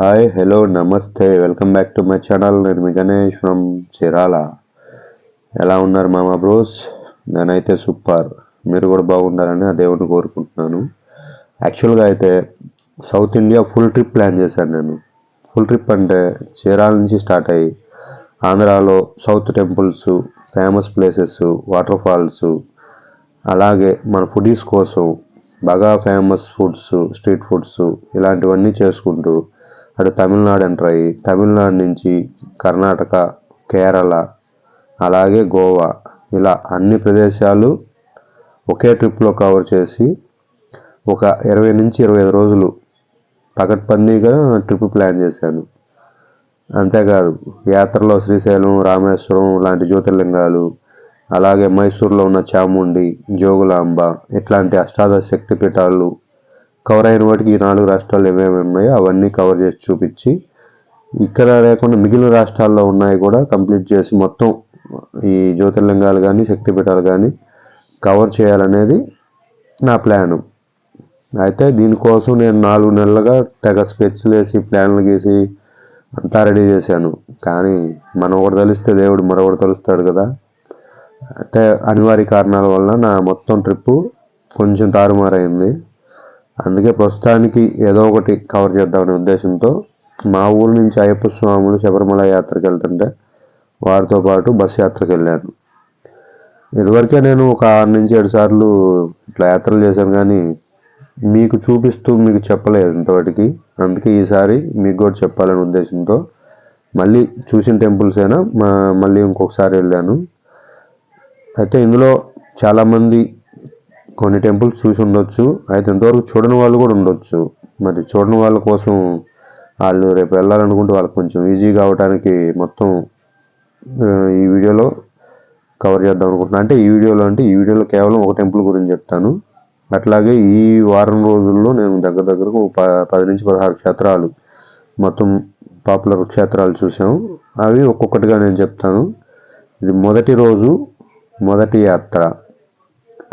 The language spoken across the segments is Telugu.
హాయ్ హలో నమస్తే welcome back to my channel నేను మీ గణేష్ ఫ్రమ్ చిరాల. ఎలా ఉన్నారు మామా బ్రోస్? నేనైతే సూపర్. మీరు కూడా బాగుండాలని ఆ దేవుడిని కోరుకుంటున్నాను. యాక్చువల్గా అయితే south India full trip plan చేశాను నేను. ఫుల్ ట్రిప్ అంటే చీరాల నుంచి స్టార్ట్ అయ్యి ఆంధ్రాలో south temples famous places waterfalls అలాగే మన ఫుడీస్ కోసం బాగా ఫేమస్ ఫుడ్స్ స్ట్రీట్ ఫుడ్స్ ఇలాంటివన్నీ చేసుకుంటూ అటు తమిళనాడు ఎంటర్ అయ్యి తమిళనాడు నుంచి కర్ణాటక కేరళ అలాగే గోవా ఇలా అన్ని ప్రదేశాలు ఒకే ట్రిప్లో కవర్ చేసి ఒక ఇరవై నుంచి ఇరవై ఐదు రోజులు పకడ్బందీగా ట్రిప్ ప్లాన్ చేశాను. అంతేకాదు యాత్రలో శ్రీశైలం రామేశ్వరం లాంటి జ్యోతిర్లింగాలు అలాగే మైసూర్లో ఉన్న చాముండి జోగులాంబ ఇట్లాంటి అష్టాదశ శక్తిపీఠాలు కవర్ అయిన వాటికి ఈ నాలుగు రాష్ట్రాలు ఏమేమి ఉన్నాయో అవన్నీ కవర్ చేసి చూపించి ఇక్కడ లేకుండా మిగిలిన రాష్ట్రాల్లో ఉన్నాయి కూడా కంప్లీట్ చేసి మొత్తం ఈ జ్యోతిర్లింగాలు కానీ శక్తిపీఠాలు కానీ కవర్ చేయాలనేది నా ప్లాను. అయితే దీనికోసం నేను నాలుగు నెలలుగా తెగ స్కెచ్లు వేసి ప్లాన్లు గీసి అంతా రెడీ చేశాను. కానీ మనం ఒకటి తలిస్తే దేవుడు మరొకటి తలుస్తాడు కదా. అయితే అనివార్య కారణాల వల్ల నా మొత్తం ట్రిప్పు కొంచెం తారుమారైంది. అందుకే ప్రస్తుతానికి ఏదో ఒకటి కవర్ చేద్దామనే ఉద్దేశంతో మా ఊరు నుంచి అయ్యప్ప స్వాములు శబరిమల యాత్రకు వెళ్తుంటే వారితో పాటు బస్ యాత్రకు వెళ్ళాను. ఇదివరకే నేను ఒక ఆరు నుంచి ఏడు సార్లు ఇట్లా యాత్రలు చేశాను కానీ మీకు చూపిస్తూ మీకు చెప్పలేదు ఇంతవరకు. అందుకే ఈసారి మీకు కూడా చెప్పాలనే ఉద్దేశంతో మళ్ళీ చూసిన టెంపుల్స్ అయినా మళ్ళీ ఇంకొకసారి వెళ్ళాను. అయితే ఇందులో చాలామంది కొన్ని టెంపుల్స్ చూసి ఉండొచ్చు. అయితే ఇంతవరకు చూడని వాళ్ళు కూడా ఉండొచ్చు. మరి చూడని వాళ్ళ కోసం వాళ్ళు రేపు వెళ్ళాలనుకుంటే వాళ్ళకి కొంచెం ఈజీగా అవడానికి మొత్తం ఈ వీడియోలో కవర్ చేద్దాం అనుకుంటున్నాను అంటే ఈ వీడియోలో అంటే ఈ వీడియోలో కేవలం ఒక టెంపుల్ గురించి చెప్తాను. అట్లాగే ఈ వారం రోజుల్లో నేను దగ్గర దగ్గరకు ప పది నుంచి పదహారు క్షేత్రాలు మొత్తం పాపులర్ క్షేత్రాలు చూసాం అవి ఒక్కొక్కటిగా నేను చెప్తాను. ఇది మొదటి రోజు మొదటి యాత్ర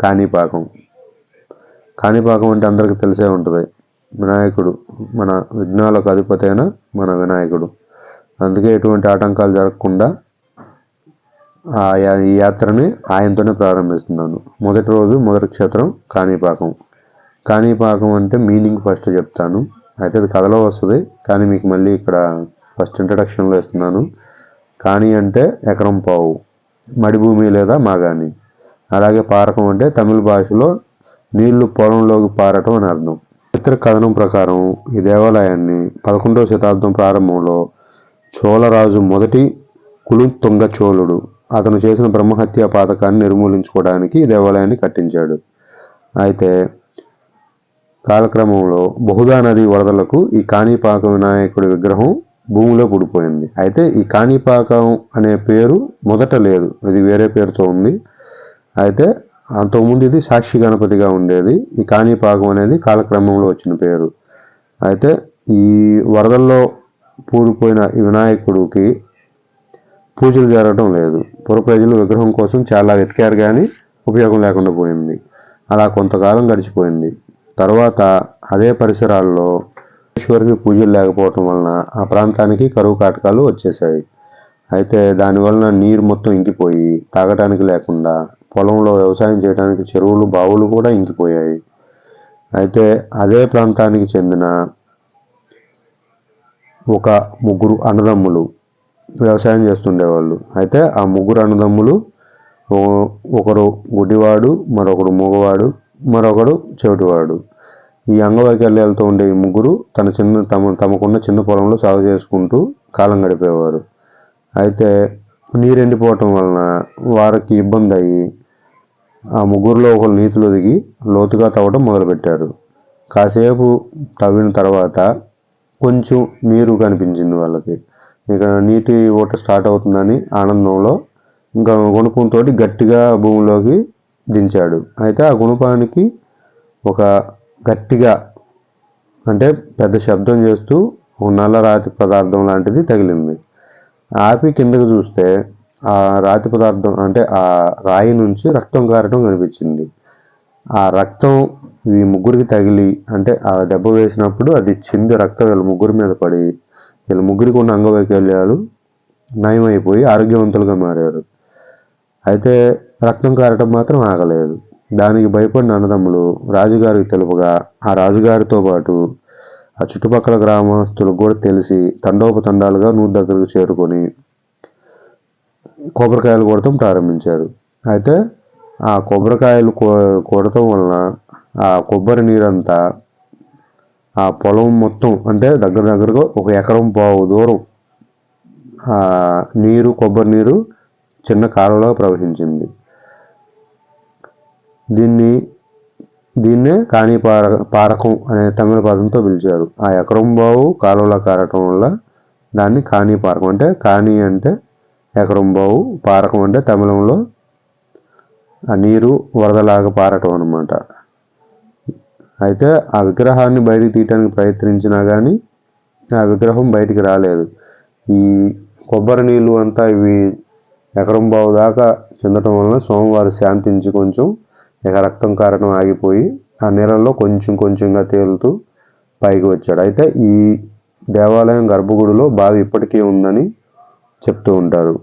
కాణిపాకం. కాణిపాకం అంటే అందరికీ తెలిసే ఉంటుంది. వినాయకుడు మన విఘ్నాలకు అధిపతి అయిన మన వినాయకుడు. అందుకే ఎటువంటి ఆటంకాలు జరగకుండా ఈ యాత్రని ఆయనతోనే ప్రారంభిస్తున్నాను. మొదటి రోజు మొదటి క్షేత్రం కాణిపాకం కాణిపాకం అంటే మీనింగ్ ఫస్ట్ చెప్తాను. అయితే అది కథలో వస్తుంది కానీ మీకు మళ్ళీ ఇక్కడ ఫస్ట్ ఇంట్రడక్షన్లో ఇస్తున్నాను. కాణి అంటే ఎకరం పావు మడిభూమి లేదా మాగాణి అలాగే పారకం అంటే తమిళ భాషలో నీళ్ళు పొలంలోకి పారటం అని అర్థం. చిత్ర కథనం ప్రకారం ఈ దేవాలయాన్ని పదకొండవ శతాబ్దం ప్రారంభంలో చోళరాజు మొదటి కులుతుంగ చోళుడు. అతను చేసిన బ్రహ్మహత్య పాతకాన్ని నిర్మూలించుకోవడానికి ఈ దేవాలయాన్ని కట్టించాడు. అయితే కాలక్రమంలో బహుదా నది వరదలకు ఈ కాణిపాక వినాయకుడి విగ్రహం భూమిలో పుడిపోయింది అయితే ఈ కాణిపాకం అనే పేరు మొదట లేదు. ఇది వేరే పేరుతో ఉంది. అయితే అంతకుముందు ఇది సాక్షి గణపతిగా ఉండేది. ఈ కాణిపాకం అనేది కాలక్రమంలో వచ్చిన పేరు. అయితే ఈ వరదల్లో పూడిపోయిన ఈ వినాయకుడికి పూజలు జరగడం లేదు. పురప్రజలు విగ్రహం కోసం చాలా వెతికారు కానీ ఉపయోగం లేకుండా పోయింది. అలా కొంతకాలం గడిచిపోయింది. తర్వాత అదే పరిసరాల్లో ఈశ్వరికి పూజలు లేకపోవటం వలన ఆ ప్రాంతానికి కరువు కాటకాలు వచ్చేసాయి అయితే దానివలన నీరు మొత్తం ఇంకిపోయి తాగటానికి లేకుండా పొలంలో వ్యవసాయం చేయడానికి చెరువులు బావులు కూడా ఇంకిపోయాయి అయితే అదే ప్రాంతానికి చెందిన ఒక ముగ్గురు అన్నదమ్ములు వ్యవసాయం చేస్తుండేవాళ్ళు. అయితే ఆ ముగ్గురు అన్నదమ్ములు ఒకరు గుడ్డివాడు మరొకడు మూగవాడు మరొకడు చెవిటివాడు. ఈ అంగవైకల్యాలతో ఉండే ఈ ముగ్గురు తన చిన్న తమ తమకున్న చిన్న పొలంలో సాగు చేసుకుంటూ కాలం గడిపేవారు. అయితే నీరు ఎండిపోవటం వలన వారికి ఇబ్బంది అయ్యి ఆ ముగ్గురులో ఒకరు నీతిలో దిగి లోతుగా తవ్వడం మొదలుపెట్టారు. కాసేపు తవ్విన తర్వాత కొంచెం నీరు కనిపించింది వాళ్ళకి. ఇక నీటి ఓట స్టార్ట్ అవుతుందని ఆనందంలో ఇంకా గుణపంతో గట్టిగా భూమిలోకి దించాడు. అయితే ఆ గుణపానికి ఒక గట్టిగా అంటే పెద్ద శబ్దం చేస్తూ ఒక నల్ల రాతి పదార్థం లాంటిది తగిలింది. ఆపి కిందకు చూస్తే ఆ రాతి పదార్థం అంటే ఆ రాయి నుంచి రక్తం కారటం కనిపించింది. ఆ రక్తం ఈ ముగ్గురికి తగిలి అంటే ఆ దెబ్బ వేసినప్పుడు అది చింది రక్తం వీళ్ళ ముగ్గురి మీద పడి వీళ్ళ ముగ్గురికి ఉన్న అంగవైకల్యాలు నయమైపోయి ఆరోగ్యవంతులుగా మారారు. అయితే రక్తం కారటం మాత్రం ఆగలేదు. దానికి భయపడిన అన్నదమ్ములు రాజుగారికి తెలుపగా ఆ రాజుగారితో పాటు ఆ చుట్టుపక్కల గ్రామస్తులకు కూడా తెలిసి తండోపతండాలుగా నూరు దగ్గరకు చేరుకొని కొబ్బరికాయలు కొడటం ప్రారంభించారు. అయితే ఆ కొబ్బరికాయలు కొ- కొడటం వలన ఆ కొబ్బరి నీరంతా ఆ పొలం మొత్తం అంటే దగ్గర దగ్గరగా ఒక ఎకరం పావు దూరం ఆ నీరు కొబ్బరి నీరు చిన్న కాలువలో ప్రవహించింది. దీన్ని దీన్నే కాణి పార పారకం అనే తమిళ పదంతో పిలిచారు. ఆ ఎకరం బావు కాలువలో కారటం వల్ల దాన్ని కాణి పారకం అంటే కాణి అంటే ఎకరం బావు పారకం అంటే తమిళంలో ఆ నీరు వరదలాగా పారటం అనమాట అయితే ఆ విగ్రహాన్ని బయటికి తీయడానికి ప్రయత్నించినా కానీ ఆ విగ్రహం బయటికి రాలేదు. ఈ కొబ్బరి నీళ్ళు అంతా ఇవి ఎకరం బావు దాకా చెందటం వలన సోమవారం శాంతించి కొంచెం ఇక రక్తం కారణం ఆగిపోయి ఆ నీళ్ళల్లో కొంచెం కొంచెంగా తేలుతూ పైకి వచ్చాడు. అయితే ఈ దేవాలయం గర్భగుడిలో బావి ఇప్పటికీ ఉందని చెప్తూ ఉంటారు.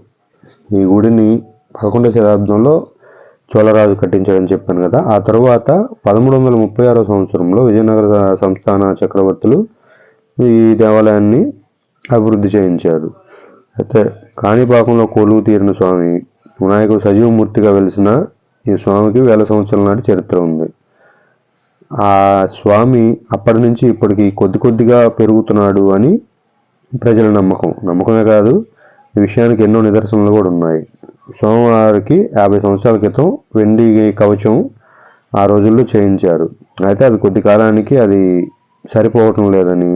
ఈ గుడిని పదకొండవ శతాబ్దంలో చోళరాజు కట్టించాడని చెప్పాను కదా. ఆ తర్వాత పదమూడు వందల ముప్పై ఆరో సంవత్సరంలో విజయనగర సంస్థాన చక్రవర్తులు ఈ దేవాలయాన్ని అభివృద్ధి చేయించారు. అయితే కాణిపాకంలో కొలువు తీరిన స్వామి వినాయకుడు సజీవమూర్తిగా వెలిసిన ఈ స్వామికి వేల సంవత్సరాల నాటి చరిత్ర ఉంది. ఆ స్వామి అప్పటి నుంచి ఇప్పటికి కొద్ది కొద్దిగా పెరుగుతున్నాడు అని ప్రజల నమ్మకం. నమ్మకమే కాదు ఈ విషయానికి ఎన్నో నిదర్శనలు కూడా ఉన్నాయి. సోమవారికి యాభై సంవత్సరాల క్రితం వెండి కవచం ఆ రోజుల్లో చేయించారు. అయితే అది కొద్ది కాలానికి అది సరిపోవటం లేదని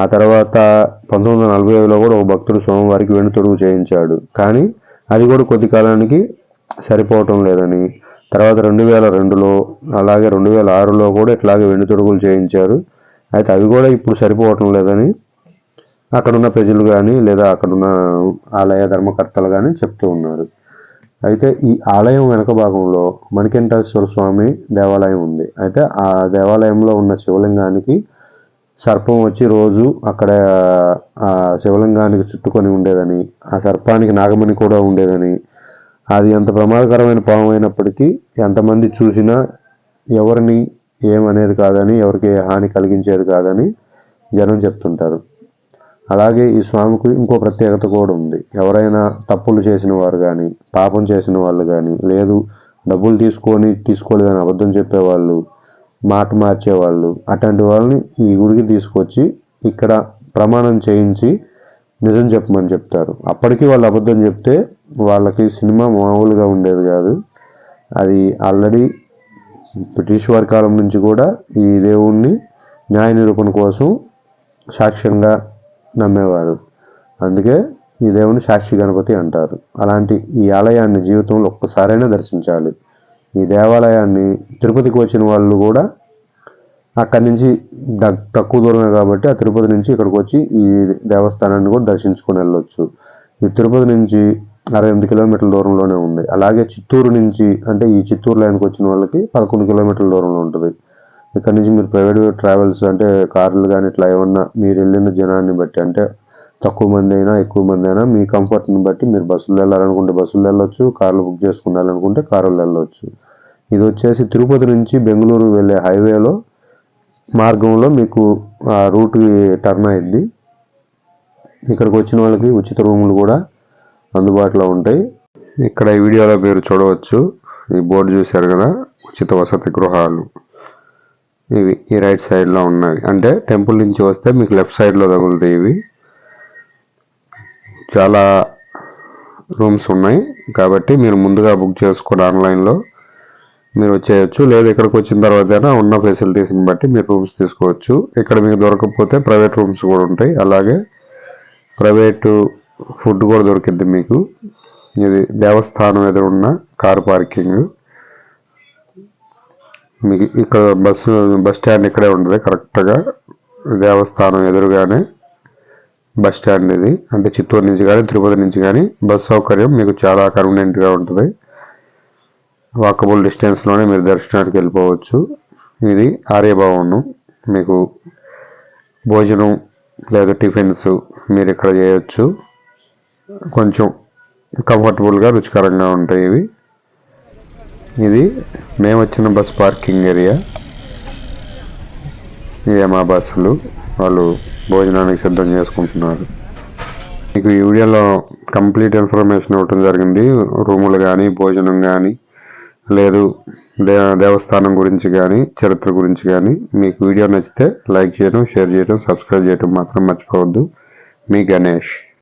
ఆ తర్వాత పంతొమ్మిది వందల నలభై ఐదులో కూడా ఒక భక్తుడు సోమవారికి వెండి తొడుగు చేయించాడు. కానీ అది కూడా కొద్ది కాలానికి సరిపోవటం లేదని తర్వాత రెండు వేల రెండులో అలాగే రెండు వేల ఆరులో కూడా ఇట్లాగే వెండి తొడుగులు చేయించారు. అయితే అవి కూడా ఇప్పుడు సరిపోవటం లేదని అక్కడున్న ప్రజలు కానీ లేదా అక్కడున్న ఆలయ ధర్మకర్తలు కానీ చెప్తూ ఉన్నారు. అయితే ఈ ఆలయం వెనక భాగంలో మణికంఠేశ్వర స్వామి దేవాలయం ఉంది. అయితే ఆ దేవాలయంలో ఉన్న శివలింగానికి సర్పం వచ్చి రోజు అక్కడ ఆ శివలింగానికి చుట్టుకొని ఉండేదని ఆ సర్పానికి నాగమణి కూడా ఉండేదని అది ఎంత ప్రమాదకరమైన పాము అయినప్పటికీ ఎంతమంది చూసినా ఎవరిని ఏమనేది కాదని ఎవరికి హాని కలిగించేది కాదని జనం చెప్తుంటారు. అలాగే ఈ స్వామికి ఇంకో ప్రత్యేకత కూడా ఉంది. ఎవరైనా తప్పులు చేసిన వారు కానీ పాపం చేసిన వాళ్ళు కానీ లేదు డబ్బులు తీసుకొని తీసుకోలేదని అబద్ధం చెప్పేవాళ్ళు మాట మార్చేవాళ్ళు అట్లాంటి వాళ్ళని ఈ గుడికి తీసుకొచ్చి ఇక్కడ ప్రమాణం చేయించి నిజం చెప్పమని చెప్తారు. అప్పటికి వాళ్ళు అబద్ధం చెప్తే వాళ్ళకి సినిమా మామూలుగా ఉండేది కాదు. అది ఆల్రెడీ బ్రిటిష్ వారి కాలం నుంచి కూడా ఈ దేవుణ్ణి న్యాయ నిరూపణ కోసం సాక్ష్యంగా నమ్మేవారు. అందుకే ఈ దేవుని సాక్షి గణపతి అంటారు. అలాంటి ఈ ఆలయాన్ని జీవితంలో ఒక్కసారైనా దర్శించాలి. ఈ దేవాలయాన్ని తిరుపతికి వచ్చిన వాళ్ళు కూడా అక్కడి నుంచి తక్కువ దూరమే కాబట్టి ఆ తిరుపతి నుంచి ఇక్కడికి వచ్చి ఈ దేవస్థానాన్ని కూడా దర్శించుకొని వెళ్ళొచ్చు. ఈ తిరుపతి నుంచి అరవై ఎనిమిది కిలోమీటర్ల దూరంలోనే ఉంది. అలాగే చిత్తూరు నుంచి అంటే ఈ చిత్తూరు లైన్కి వచ్చిన వాళ్ళకి పదకొండు కిలోమీటర్ల దూరంలో ఉంటుంది. ఇక్కడ నుంచి మీరు ప్రైవేట్ ట్రావెల్స్ అంటే కార్లు కానీ ఇట్లా ఏమన్నా మీరు వెళ్ళిన జనాన్ని బట్టి అంటే తక్కువ మంది అయినా ఎక్కువ మంది అయినా మీ కంఫర్ట్ని బట్టి మీరు బస్సులు వెళ్ళాలనుకుంటే బస్సులు వెళ్ళొచ్చు కార్లు బుక్ చేసుకున్నారనుకుంటే కారులు వెళ్ళొచ్చు. ఇది వచ్చేసి తిరుపతి నుంచి బెంగళూరు వెళ్ళే హైవేలో మార్గంలో మీకు ఆ రూట్ టర్న్ అయింది ఇక్కడికి వచ్చిన వాళ్ళకి ఉచిత రూములు కూడా అందుబాటులో ఉంటాయి. ఇక్కడ ఈ వీడియోలో మీరు చూడవచ్చు. ఈ బోర్డు చూశారు కదా ఉచిత వసతి గృహాలు. ఇవి ఈ రైట్ సైడ్లో ఉన్నాయి అంటే టెంపుల్ నుంచి వస్తే మీకు లెఫ్ట్ సైడ్లో తగులుతాయి ఇవి. చాలా రూమ్స్ ఉన్నాయి. కాబట్టి మీరు ముందుగా బుక్ చేసుకొని ఆన్లైన్లో మీరు వచ్చేయచ్చు. లేదా ఇక్కడికి వచ్చిన తర్వాత ఉన్న ఫెసిలిటీస్ని బట్టి మీరు రూమ్స్ తీసుకోవచ్చు. ఇక్కడ మీకు దొరకకపోతే ప్రైవేట్ రూమ్స్ కూడా ఉంటాయి. అలాగే ప్రైవేటు ఫుడ్ కూడా దొరికింది మీకు. ఇది దేవస్థానం ఎదురున్న కార్ పార్కింగ్ మీకు ఇక్కడ బస్సు బస్ స్టాండ్ ఇక్కడే ఉంటుంది కరెక్ట్గా. దేవస్థానం ఎదురుగానే బస్ స్టాండ్ ఇది. అంటే చిత్తూరు నుంచి కానీ తిరుపతి నుంచి కానీ బస్ సౌకర్యం మీకు చాలా కన్వీనియంట్గా ఉంటుంది. వాకబుల్ డిస్టెన్స్లోనే మీరు దర్శనానికి వెళ్ళిపోవచ్చు. ఇది ఆర్యభవన్. మీకు భోజనం లేదా టిఫిన్స్ మీరు ఇక్కడ చేయొచ్చు. కొంచెం కంఫర్టబుల్గా రుచికరంగా ఉంటాయి ఇవి. ఇది మేము వచ్చిన బస్ పార్కింగ్ ఏరియా. ఇవే మా బస్సులు వాళ్ళు భోజనానికి సిద్ధం చేసుకుంటున్నారు. మీకు ఈ వీడియోలో కంప్లీట్ ఇన్ఫర్మేషన్ ఇవ్వటం జరిగింది. రూములు కానీ భోజనం కానీ లేదు దే దేవస్థానం గురించి కానీ చరిత్ర గురించి కానీ మీకు వీడియో నచ్చితే లైక్ చేయడం షేర్ చేయడం సబ్స్క్రైబ్ చేయడం మాత్రం మర్చిపోవద్దు. మీ గణేష్.